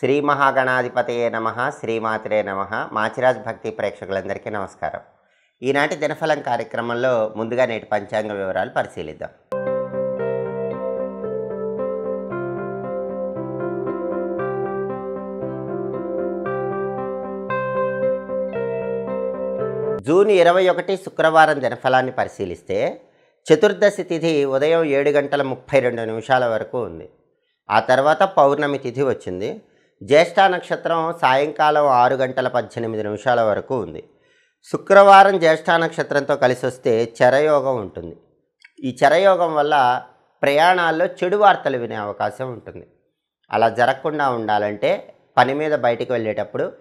శ్రీ మహాగణాధిపతయే నమ శ్రీమాత్రే నమ. మాచిరాజ్ భక్తి ప్రేక్షకులందరికీ నమస్కారం. ఈనాటి దినఫలం కార్యక్రమంలో ముందుగా నేటి పంచాంగ వివరాలు పరిశీలిద్దాం. జూన్ ఇరవై ఒకటి శుక్రవారం దినఫలాన్ని పరిశీలిస్తే చతుర్దశి తిథి ఉదయం ఏడు గంటల ముప్పై రెండు నిమిషాల వరకు ఉంది. ఆ తర్వాత పౌర్ణమి తిథి వచ్చింది. జ్యేష్ఠ నక్షత్రం సాయంకాలం ఆరు గంటల పద్దెనిమిది నిమిషాల వరకు ఉంది. శుక్రవారం జ్యేష్ఠ నక్షత్రంతో కలిసి వస్తే చరయోగం ఉంటుంది. ఈ చరయోగం వల్ల ప్రయాణాల్లో చెడు వార్తలు వినే అవకాశం ఉంటుంది. అలా జరగకుండా ఉండాలంటే పని మీద బయటికి వెళ్ళేటప్పుడు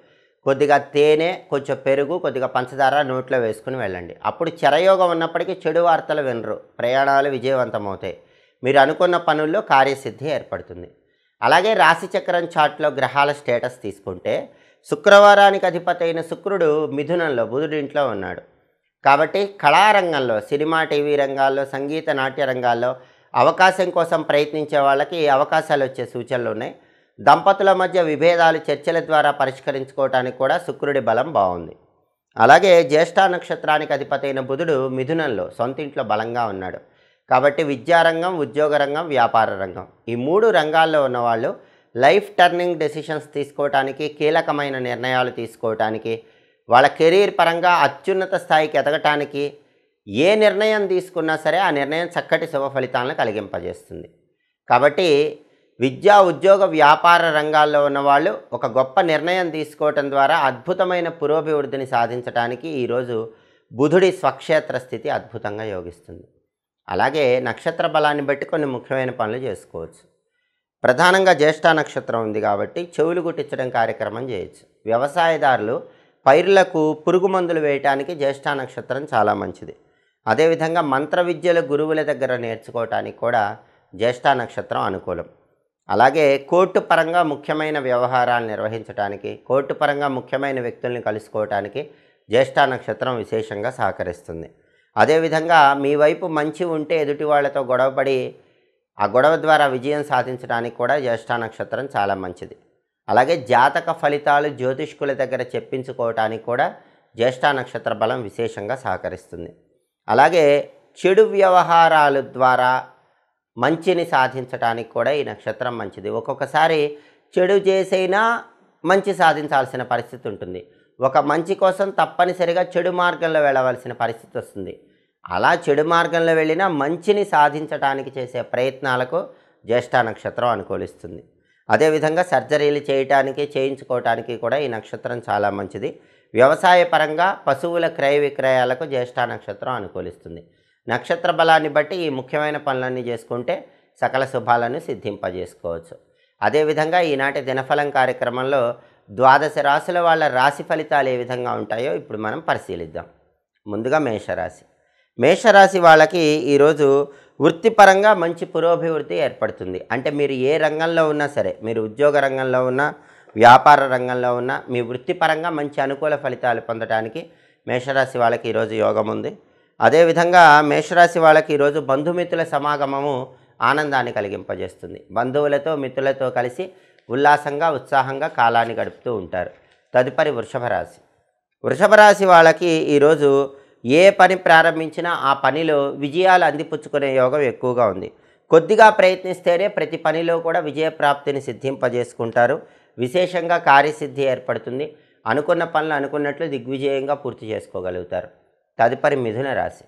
కొద్దిగా తేనె కొంచెం పెరుగు కొద్దిగా పంచదార నోట్లో వేసుకుని వెళ్ళండి. అప్పుడు చెరయోగం ఉన్నప్పటికీ చెడు వార్తలు వినరు. ప్రయాణాలు విజయవంతమవుతాయి. మీరు అనుకున్న పనుల్లో కార్యసిద్ధి ఏర్పడుతుంది. అలాగే రాశిచక్రం చార్ట్లో గ్రహాల స్టేటస్ తీసుకుంటే శుక్రవారానికి అధిపతి అయిన శుక్రుడు మిథునంలో బుధుడి ఇంట్లో ఉన్నాడు. కాబట్టి కళారంగంలో సినిమా టీవీ రంగాల్లో సంగీత నాట్య రంగాల్లో అవకాశం కోసం ప్రయత్నించే వాళ్ళకి అవకాశాలు వచ్చే సూచనలు ఉన్నాయి. దంపతుల మధ్య విభేదాలు చర్చల ద్వారా పరిష్కరించుకోవటానికి కూడా శుక్రుడి బలం బాగుంది. అలాగే జ్యేష్ఠ నక్షత్రానికి అధిపతి అయిన బుధుడు మిథునంలో సొంతింట్లో బలంగా ఉన్నాడు. కాబట్టి విద్యారంగం ఉద్యోగ రంగం వ్యాపార రంగం. ఈ మూడు రంగాల్లో ఉన్నవాళ్ళు లైఫ్ టర్నింగ్ డెసిషన్స్ తీసుకోవటానికి కీలకమైన నిర్ణయాలు తీసుకోవటానికి వాళ్ళ కెరీర్ పరంగా అత్యున్నత స్థాయికి ఎదగటానికి ఏ నిర్ణయం తీసుకున్నా సరే ఆ నిర్ణయం చక్కటి శుభ ఫలితాలను కలిగింపజేస్తుంది. కాబట్టి విద్యా ఉద్యోగ వ్యాపార రంగాల్లో ఉన్నవాళ్ళు ఒక గొప్ప నిర్ణయం తీసుకోవటం ద్వారా అద్భుతమైన పురోభివృద్ధిని సాధించడానికి ఈరోజు బుధుడి స్వక్షేత్ర స్థితి అద్భుతంగా యోగిస్తుంది. అలాగే నక్షత్ర బలాన్ని బట్టి కొన్ని ముఖ్యమైన పనులు చేసుకోవచ్చు. ప్రధానంగా జ్యేష్ఠ నక్షత్రం ఉంది కాబట్టి చెవులు గుట్టించడం కార్యక్రమం చేయొచ్చు. వ్యవసాయదారులు పైర్లకు పురుగు మందులు వేయటానికి జ్యేష్ఠ నక్షత్రం చాలా మంచిది. అదేవిధంగా మంత్ర విద్యలు గురువుల దగ్గర నేర్చుకోవటానికి కూడా జ్యేష్ఠ నక్షత్రం అనుకూలం. అలాగే కోర్టు పరంగా ముఖ్యమైన వ్యవహారాలు నిర్వహించడానికి కోర్టు పరంగా ముఖ్యమైన వ్యక్తుల్ని కలుసుకోవటానికి జ్యేష్ఠ నక్షత్రం విశేషంగా సహకరిస్తుంది. అదేవిధంగా మీ వైపు మంచి ఉంటే ఎదుటి వాళ్ళతో గొడవపడి ఆ గొడవ ద్వారా విజయం సాధించడానికి కూడా జ్యేష్ఠ నక్షత్రం చాలా మంచిది. అలాగే జాతక ఫలితాలు జ్యోతిష్కుల దగ్గర చెప్పించుకోవటానికి కూడా జ్యేష్ఠ నక్షత్ర బలం విశేషంగా సహకరిస్తుంది. అలాగే చెడు వ్యవహారాల ద్వారా మంచిని సాధించడానికి కూడా ఈ నక్షత్రం మంచిది. ఒక్కొక్కసారి చెడు చేసైనా మంచి సాధించాల్సిన పరిస్థితి ఉంటుంది. ఒక మంచి కోసం తప్పనిసరిగా చెడు మార్గంలో వెళ్ళవలసిన పరిస్థితి వస్తుంది. అలా చెడు మార్గంలో వెళ్ళినా మంచిని సాధించడానికి చేసే ప్రయత్నాలకు జ్యేష్ఠ నక్షత్రం అనుకూలిస్తుంది. అదేవిధంగా సర్జరీలు చేయటానికి చేయించుకోవటానికి కూడా ఈ నక్షత్రం చాలా మంచిది. వ్యవసాయ పరంగా పశువుల క్రయ విక్రయాలకు జ్యేష్ఠ నక్షత్రం అనుకూలిస్తుంది. నక్షత్ర బలాన్ని బట్టి ఈ ముఖ్యమైన పనులన్నీ చేసుకుంటే సకల శుభాలను సిద్ధింపజేసుకోవచ్చు. అదేవిధంగా ఈనాటి దినఫలం కార్యక్రమంలో ద్వాదశ రాశుల వాళ్ళ రాశి ఫలితాలు ఏ విధంగా ఉంటాయో ఇప్పుడు మనం పరిశీలిద్దాం. ముందుగా మేషరాశి. మేషరాశి వాళ్ళకి ఈరోజు వృత్తిపరంగా మంచి పురోభివృద్ధి ఏర్పడుతుంది. అంటే మీరు ఏ రంగంలో ఉన్నా సరే మీరు ఉద్యోగ రంగంలో ఉన్నా వ్యాపార రంగంలో ఉన్నా మీ వృత్తిపరంగా మంచి అనుకూల ఫలితాలు పొందడానికి మేషరాశి వాళ్ళకి ఈరోజు యోగం ఉంది. అదేవిధంగా మేషరాశి వాళ్ళకి ఈరోజు బంధుమిత్రుల సమాగమము ఆనందాన్ని కలిగింపజేస్తుంది. బంధువులతో మిత్రులతో కలిసి ఉల్లాసంగా ఉత్సాహంగా కాలాన్ని గడుపుతూ ఉంటారు. తదుపరి వృషభ రాశి. వృషభ రాశి వాళ్ళకి ఈరోజు ఏ పని ప్రారంభించినా ఆ పనిలో విజయాలు అందిపుచ్చుకునే యోగం ఎక్కువగా ఉంది. కొద్దిగా ప్రయత్నిస్తేనే ప్రతి పనిలో కూడా విజయప్రాప్తిని సిద్ధింపజేసుకుంటారు. విశేషంగా కార్యసిద్ధి ఏర్పడుతుంది. అనుకున్న పనులు అనుకున్నట్లు దిగ్విజయంగా పూర్తి చేసుకోగలుగుతారు. తదుపరి మిథున రాశి.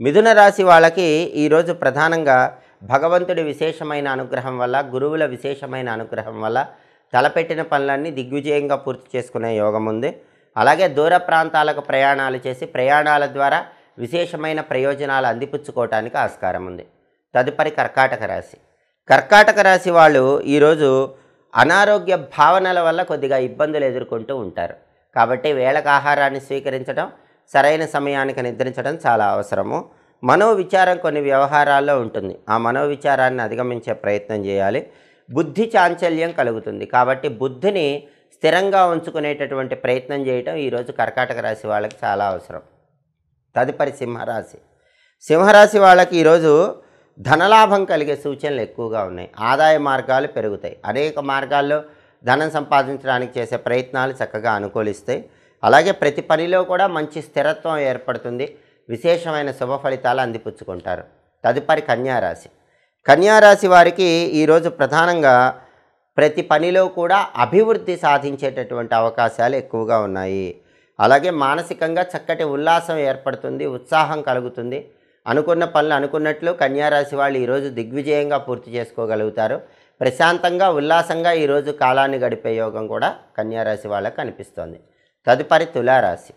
మిథున రాశి వాళ్ళకి ఈరోజు ప్రధానంగా భగవంతుడి విశేషమైన అనుగ్రహం వల్ల గురువుల విశేషమైన అనుగ్రహం వల్ల తలపెట్టిన పనులన్నీ దిగ్విజయంగా పూర్తి చేసుకునే యోగం ఉంది. అలాగే దూర ప్రాంతాలకు ప్రయాణాలు చేసి ప్రయాణాల ద్వారా విశేషమైన ప్రయోజనాలు అందిపుచ్చుకోవటానికి ఆస్కారం ఉంది. తదుపరి కర్కాటక రాశి. కర్కాటక రాశి వాళ్ళు ఈరోజు అనారోగ్య భావనల వల్ల కొద్దిగా ఇబ్బందులు ఎదుర్కొంటూ ఉంటారు. కాబట్టి వేళకు ఆహారాన్ని స్వీకరించడం సరైన సమయానికి నిద్రించడం చాలా అవసరము. మనోవిచారం కొన్ని వ్యవహారాల్లో ఉంటుంది. ఆ మనోవిచారాన్ని అధిగమించే ప్రయత్నం చేయాలి. బుద్ధి చాంచల్యం కలుగుతుంది. కాబట్టి బుద్ధిని స్థిరంగా ఉంచుకునేటటువంటి ప్రయత్నం చేయటం ఈరోజు కర్కాటక రాశి వాళ్ళకి చాలా అవసరం. తదుపరి సింహరాశి. సింహరాశి వాళ్ళకి ఈరోజు ధనలాభం కలిగే సూచనలు ఎక్కువగా ఉన్నాయి. ఆదాయ మార్గాలు పెరుగుతాయి. అనేక మార్గాల్లో ధనం సంపాదించడానికి చేసే ప్రయత్నాలు చక్కగా అనుకూలిస్తాయి. అలాగే ప్రతి పనిలో కూడా మంచి స్థిరత్వం ఏర్పడుతుంది. విశేషమైన శుభ ఫలితాలు అందిపుచ్చుకుంటారు. తదుపరి కన్యారాశి. కన్యారాశి వారికి ఈరోజు ప్రధానంగా ప్రతి పనిలో కూడా అభివృద్ధి సాధించేటటువంటి అవకాశాలు ఎక్కువగా ఉన్నాయి. అలాగే మానసికంగా చక్కటి ఉల్లాసం ఏర్పడుతుంది ఉత్సాహం కలుగుతుంది. అనుకున్న పనులు అనుకున్నట్లు కన్యారాశి వాళ్ళు ఈరోజు దిగ్విజయంగా పూర్తి చేసుకోగలుగుతారు. ప్రశాంతంగా ఉల్లాసంగా ఈరోజు కాలాన్ని గడిపే యోగం కూడా కన్యారాశి వాళ్ళకి కనిపిస్తోంది తదుపరి తులారాశి.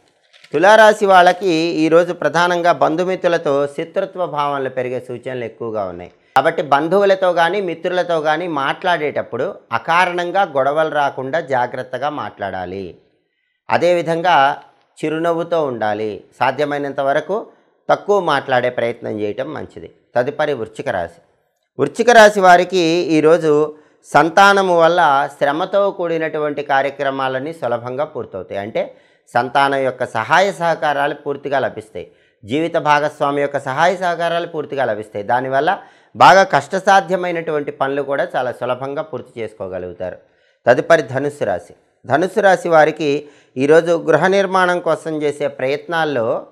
తులారాశి వాళ్ళకి ఈరోజు ప్రధానంగా బంధుమిత్రులతో శత్రుత్వ భావనలు పెరిగే సూచనలు ఎక్కువగా ఉన్నాయి. కాబట్టి బంధువులతో కానీ మిత్రులతో కానీ మాట్లాడేటప్పుడు అకారణంగా గొడవలు రాకుండా జాగ్రత్తగా మాట్లాడాలి. అదేవిధంగా చిరునవ్వుతో ఉండాలి. సాధ్యమైనంత వరకు తక్కువ మాట్లాడే ప్రయత్నం చేయటం మంచిది. తదుపరి వృచ్చిక రాశి. వృచ్చిక రాశి వారికి ఈరోజు సంతానము వల్ల శ్రమతో కూడినటువంటి కార్యక్రమాలన్నీ సులభంగా పూర్తవుతాయి. అంటే సంతానం యొక్క సహాయ సహకారాలు పూర్తిగా లభిస్తాయి. జీవిత భాగస్వామి యొక్క సహాయ సహకారాలు పూర్తిగా లభిస్తాయి. దానివల్ల బాగా కష్టసాధ్యమైనటువంటి పనులు కూడా చాలా సులభంగా పూర్తి చేసుకోగలుగుతారు. తదుపరి ధనుస్సు రాశి. ధనుసు రాశి వారికి ఈరోజు గృహ నిర్మాణం కోసం చేసే ప్రయత్నాల్లో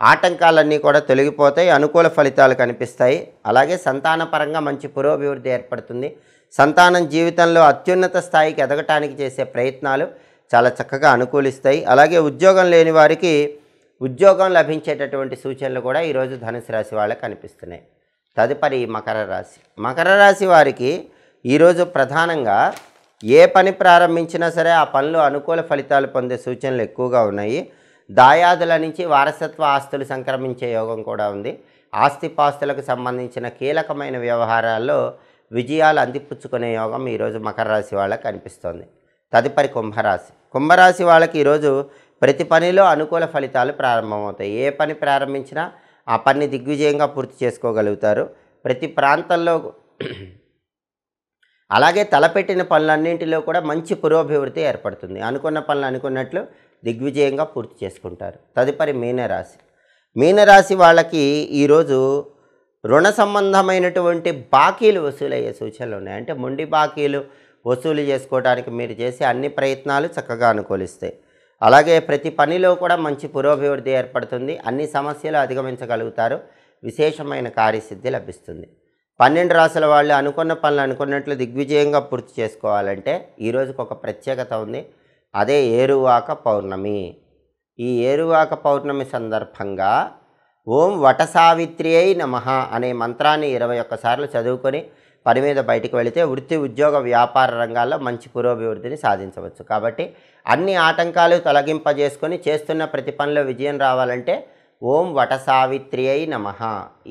ఆటంకాలన్నీ కూడా తొలగిపోతాయి. అనుకూల ఫలితాలు కనిపిస్తాయి. అలాగే సంతానపరంగా మంచి పురోభివృద్ధి ఏర్పడుతుంది. సంతానం జీవితంలో అత్యున్నత స్థాయికి ఎదగటానికి చేసే ప్రయత్నాలు చాలా చక్కగా అనుకూలిస్తాయి. అలాగే ఉద్యోగం లేని వారికి ఉద్యోగం లభించేటటువంటి సూచనలు కూడా ఈరోజు ధనుసు రాశి వాళ్ళకి కనిపిస్తున్నాయి. తదుపరి మకర రాశి. మకర రాశి వారికి ఈరోజు ప్రధానంగా ఏ పని ప్రారంభించినా సరే ఆ పనులు అనుకూల ఫలితాలు పొందే సూచనలు ఎక్కువగా ఉన్నాయి. దాయాదుల నుంచి వారసత్వ ఆస్తులు సంక్రమించే యోగం కూడా ఉంది. ఆస్తిపాస్తులకు సంబంధించిన కీలకమైన వ్యవహారాల్లో విజయాలు అందిపుచ్చుకునే యోగం ఈరోజు మకర రాశి వాళ్ళకి కనిపిస్తోంది. తదుపరి కుంభరాశి. కుంభరాశి వాళ్ళకి ఈరోజు ప్రతి పనిలో అనుకూల ఫలితాలు ప్రారంభమవుతాయి. ఏ పని ప్రారంభించినా ఆ పని దిగ్విజయంగా పూర్తి చేసుకోగలుగుతారు. ప్రతి ప్రాంతంలో అలాగే తలపెట్టిన పనులన్నింటిలో కూడా మంచి పురోభివృద్ధి ఏర్పడుతుంది. అనుకున్న పనులు అనుకున్నట్లు దిగ్విజయంగా పూర్తి చేసుకుంటారు. తదుపరి మీనరాశి. మీనరాశి వాళ్ళకి ఈరోజు రుణ సంబంధమైనటువంటి బాకీలు వసూలయ్యే సూచనలు ఉన్నాయి. అంటే మొండి బాకీలు వసూలు చేసుకోవడానికి మీరు చేసే అన్ని ప్రయత్నాలు చక్కగా అనుకూలిస్తాయి. అలాగే ప్రతి పనిలో కూడా మంచి పురోభివృద్ధి ఏర్పడుతుంది. అన్ని సమస్యలు అధిగమించగలుగుతారు. విశేషమైన కార్యసిద్ధి లభిస్తుంది. పన్నెండు రాసుల వాళ్ళు అనుకున్న పనులు అనుకున్నట్లు దిగ్విజయంగా పూర్తి చేసుకోవాలంటే ఈ రోజుకి ఒక ప్రత్యేకత ఉంది. అదే ఏరువాక పౌర్ణమి. ఈ ఏరువాక పౌర్ణమి సందర్భంగా ఓం వటసావిత్రి అయి నమ అనే మంత్రాన్ని ఇరవై ఒక్కసార్లు చదువుకొని పని మీద బయటకు వెళితే వృత్తి ఉద్యోగ వ్యాపార రంగాల్లో మంచి పురోభివృద్ధిని సాధించవచ్చు. కాబట్టి అన్ని ఆటంకాలు తొలగింపజేసుకొని చేస్తున్న ప్రతి పనిలో విజయం రావాలంటే ఓం వటసావిత్రి అయి నమ.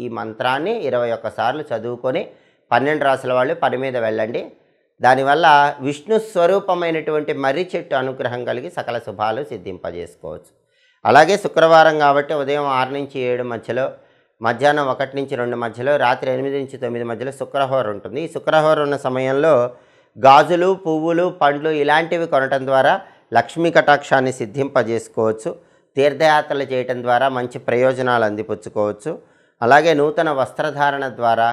ఈ మంత్రాన్ని ఇరవై ఒక్కసార్లు చదువుకొని పన్నెండు రాసుల వాళ్ళు పని మీద వెళ్ళండి. దానివల్ల విష్ణు స్వరూపమైనటువంటి మర్రి చెట్టు అనుగ్రహం కలిగి సకల శుభాలు సిద్ధింపజేసుకోవచ్చు. అలాగే శుక్రవారం కాబట్టి ఉదయం ఆరు నుంచి ఏడు మధ్యలో మధ్యాహ్నం ఒకటి నుంచి రెండు మధ్యలో రాత్రి ఎనిమిది నుంచి తొమ్మిది మధ్యలో శుక్రహోర ఉంటుంది. ఈ శుక్రహోర ఉన్న సమయంలో గాజులు పువ్వులు పండ్లు ఇలాంటివి కొనటం ద్వారా లక్ష్మీ కటాక్షాన్ని సిద్ధింపజేసుకోవచ్చు. తీర్థయాత్రలు చేయటం ద్వారా మంచి ప్రయోజనాలు అందిపుచ్చుకోవచ్చు. అలాగే నూతన వస్త్రధారణ ద్వారా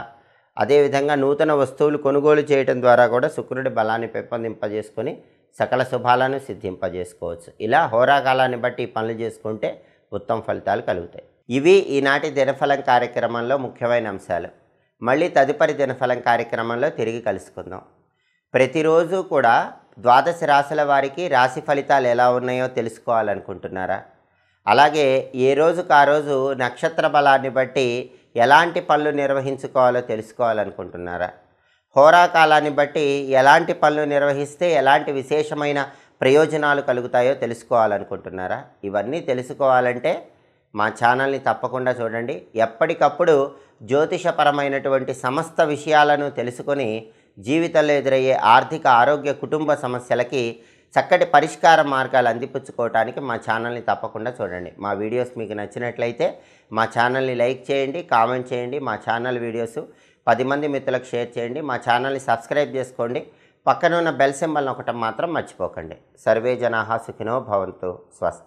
అదేవిధంగా నూతన వస్తువులు కొనుగోలు చేయటం ద్వారా కూడా శుక్రుడి బలాన్ని పెంపొందింపజేసుకొని సకల శుభాలను సిద్ధింపజేసుకోవచ్చు. ఇలా హోరాకాలాన్ని బట్టి పనులు చేసుకుంటే ఉత్తమ ఫలితాలు కలుగుతాయి. ఇవి ఈనాటి దినఫలం కార్యక్రమంలో ముఖ్యమైన అంశాలు. మళ్ళీ తదుపరి దినఫలం కార్యక్రమంలో తిరిగి కలుసుకుందాం. ప్రతిరోజు కూడా ద్వాదశ రాశుల వారికి రాశి ఫలితాలు ఎలా ఉన్నాయో తెలుసుకోవాలనుకుంటున్నారా? అలాగే ఏ రోజుకు ఆ రోజు నక్షత్ర బలాన్ని బట్టి ఎలాంటి పనులు నిర్వహించుకోవాలో తెలుసుకోవాలనుకుంటున్నారా? హోరాకాలాన్ని బట్టి ఎలాంటి పనులు నిర్వహిస్తే ఎలాంటి విశేషమైన ప్రయోజనాలు కలుగుతాయో తెలుసుకోవాలనుకుంటున్నారా? ఇవన్నీ తెలుసుకోవాలంటే మా ఛానల్ని తప్పకుండా చూడండి. ఎప్పటికప్పుడు జ్యోతిషపరమైనటువంటి సమస్త విషయాలను తెలుసుకొని జీవితంలో ఎదురయ్యే ఆర్థిక ఆరోగ్య కుటుంబ సమస్యలకి చక్కటి పరిష్కార మార్గాలు అందిపుచ్చుకోవడానికి మా ఛానల్ని తప్పకుండా చూడండి. మా వీడియోస్ మీకు నచ్చినట్లయితే మా ఛానల్ని లైక్ చేయండి కామెంట్ చేయండి మా ఛానల్ వీడియోస్ పది మంది మిత్రులకు షేర్ చేయండి మా ఛానల్ని సబ్స్క్రైబ్ చేసుకోండి. పక్కన ఉన్న బెల్ సింబల్ని ఒకటం మాత్రం మర్చిపోకండి. సర్వే జనాహా సుఖినో భవంతు స్వస్తి.